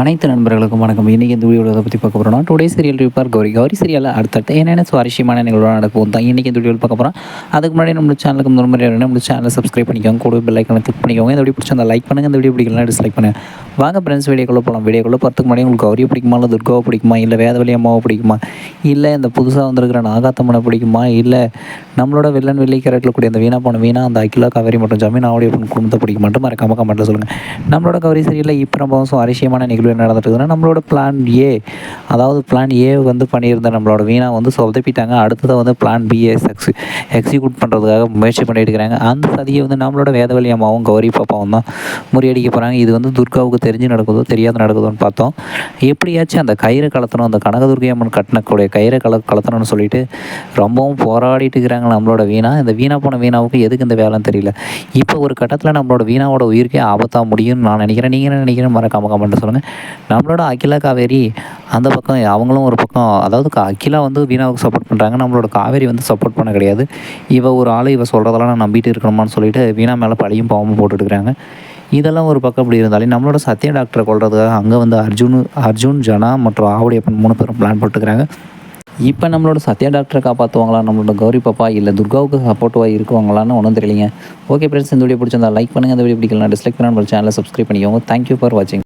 அனைத்து நண்பர்களுக்கும் வணக்கம். இன்றைக்கி இந்த வீடியோவில் பற்றி பார்க்க போகிறோம்னா டுடே சீரியல் ரிப்பார் கௌரி கௌரி சீரியலில் அடுத்தடுத்து என்னென்ன சுவாரஸ்யமான நிகழ்வுகள் நடக்கும் தான் இன்றைக்கி இந்த வீடியோவில் பார்க்க போகிறோம் அதுக்கு முன்னாடி நம்ம சேனலுக்கு முதல் முறை நம்ம சேனலை சப்ஸ்கிரைப் பண்ணிக்கோங்க. கூட பெல் ஐக்கனை கிளிக் பண்ணிக்கோங்க. இந்த வீடியோ பிடிச்சிருந்தா லைக் பண்ணுங்கள் இந்த வீடியோ பிடிக்கலாம் டிஸ்லைக் பண்ணுங்கள் வாங்க ஃப்ரெண்ட்ஸ் வீடியோக்குள்ளே போகலாம் வீடியோக்குள்ளே பார்த்துக்கு முன்னாடி உங்களுக்கு கௌரி பிடிக்குமா இல்லை துர்காவை பிடிக்குமா இல்லை வேதவழி அம்மாவை பிடிக்குமா இல்லை இந்த புதுசாக வந்திருக்கிற நாகாத்தம்மனை பிடிக்குமா இல்லை நம்மளோட வில்லன் வெள்ளி கேரட்டில் கூடிய அந்த வீணா போன வீணா அந்த அகிலா காவேரி மற்றும் ஜமீன் ஆவுடைய குடும்பத்தை பிடிக்குமாட்டு மறக்காம கமெண்ட்டில் சொல்லுங்கள் நம்மளோட கௌரி சீரியலில் இப்போ ரொம்ப சுவாரஸ்யமான நிகழ்வு என்ன நடந்துட்டு இருக்குதுன்னா நம்மளோட பிளான் ஏ அதாவது பிளான் ஏ வந்து பண்ணியிருந்த நம்மளோட வீணா வந்து சொதப்பிட்டாங்க. அடுத்ததை வந்து பிளான் பிஏ எக்ஸி எக்ஸிக்யூட் பண்ணுறதுக்காக முயற்சி பண்ணிட்டு இருக்கிறாங்க. அந்த சதியை வந்து நம்மளோட வேதவழி அம்மாவும் கௌரி பாப்பாவும் தான் முறியடிக்க போகிறாங்க இது வந்து துர்காவுக்கு தெரிஞ்சு நடக்குதோ தெரியாத நடக்குதோன்னு பார்த்தோம். எப்படியாச்சும் அந்த கயிறை கலத்தணும் அந்த கனகதுர்கை அம்மன் கட்டினக்கூடிய கயிறை கல கலத்தணும்னு சொல்லிட்டு ரொம்பவும் போராடிட்டு இருக்கிறாங்க நம்மளோட வீணா. இந்த வீணா போன வீணாவுக்கு எதுக்கு இந்த வேலைன்னு தெரியல. இப்போ ஒரு கட்டத்தில் நம்மளோட வீணாவோட உயிருக்கே ஆபத்தாக முடியும்னு நான் நினைக்கிறேன். நீங்கள் என்ன நினைக்கிறேன் மறக்காம கமெண்ட் சொல்லுங்கள் நம்மளோட அகிலா காவேரி அந்த பக்கம் அவங்களும் ஒரு பக்கம். அதாவது அகிலா வந்து வீணாவுக்கு சப்போர்ட் பண்ணுறாங்க நம்மளோட காவேரி வந்து சப்போர்ட் பண்ண கிடையாது. இவ ஒரு ஆள் இவ சொல்கிறதெல்லாம் நான் நம்பிட்டு இருக்கணுமான்னு சொல்லிட்டு வீணா மேலே பழியும் பாவமும் போட்டுட்டுருக்காங்க. இதெல்லாம் ஒரு பக்கம் இப்படி இருந்தாலே நம்மளோட சத்யா டாக்டரை கொள்றதுக்காக அங்கே வந்து அர்ஜுன் அர்ஜுன் ஜனா மற்றும் ஆவுடையப்பன் மூணு பேரும் பிளான் போட்டுக்கிறாங்க இப்போ நம்மளோட சத்யா டாக்டரை காப்பாற்றுவாங்களா நம்மளோட கௌரி பாப்பா இல்லை துர்காவுக்கு சப்போர்ட்டிவாக இருக்குவாங்களான்னு ஒன்றும் தெரியலைங்க. ஓகே ஃப்ரெண்ட்ஸ் இந்த வீடியோ பிடிச்சிருந்தா லைக் பண்ணுங்கள் இந்த வீடியோ பிடிக்கலாம் டிஸ்லைக் பண்ணால் சேனலை சப்ஸ்கிரைப் பண்ணிக்கோங்க. தேங்க்யூ ஃபார் வாட்சிங்